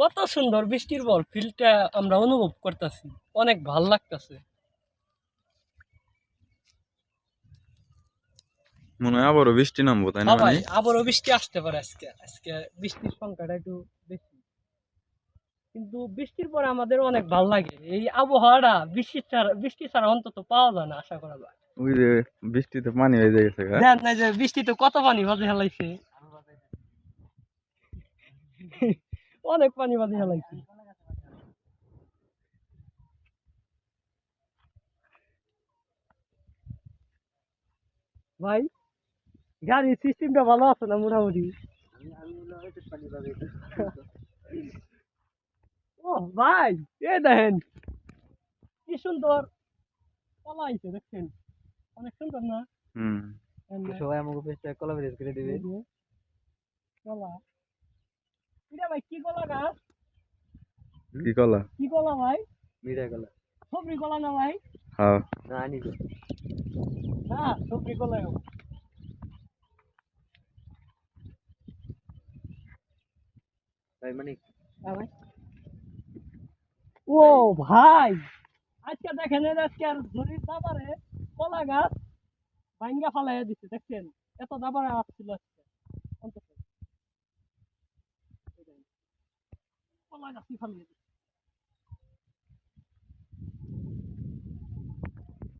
কত সুন্দর বৃষ্টির পর ফিলটা আমরা অনুভব করতেছি। অনেক ভালো লাগতেছে। মনে হয় আবারও বৃষ্টি নামবো তাই না ভাই মানে? আবারও বৃষ্টি আসতে পারে আজকে। আজকে বৃষ্টির সংখ্যাটা একটু বেশি। কিন্তু বৃষ্টির পরে আমাদের অনেক ভালো লাগে। এই আবহাওয়াটা বৃষ্টি ছাড়া বৃষ্টি ছাড়া অন্তত পাওয়া যায় না আশা করা যায়। ওই যে বৃষ্টিতে পানি হয়ে গেছে। দেখ না যে বৃষ্টিতে কত পানি বাজে হেলাইছে অনেক পানি বাজে হেলাইছে। ভাই গাড়ির সিস্টেমটা ভালো আছে না মোটামুটি? ও ভাই এ দেখেন কি সুন্দর কলা আইছে দেখছেন? অনেক সুন্দর না? হুম। সবাই আমাকে পেজটা কোলাবরেট করে দিবে। কলা। এটা ভাই কি কলা গাছ কি কলা কি কলা ভাই? মিঠা কলা সবরি কলা না ভাই? হ্যাঁ। না আনি না সবরি কলা ভাই মানে হ্যাঁ ভাই। ও ভাই। আজকে দেখেন আজকে আর ঝুড়ির দাবারে কলা গাছ ভাঙ্গা ফালাইয়া দিচ্ছে দেখছেন? এত দাবারে আসছিল আজকে। অন্তত এই দেখেন,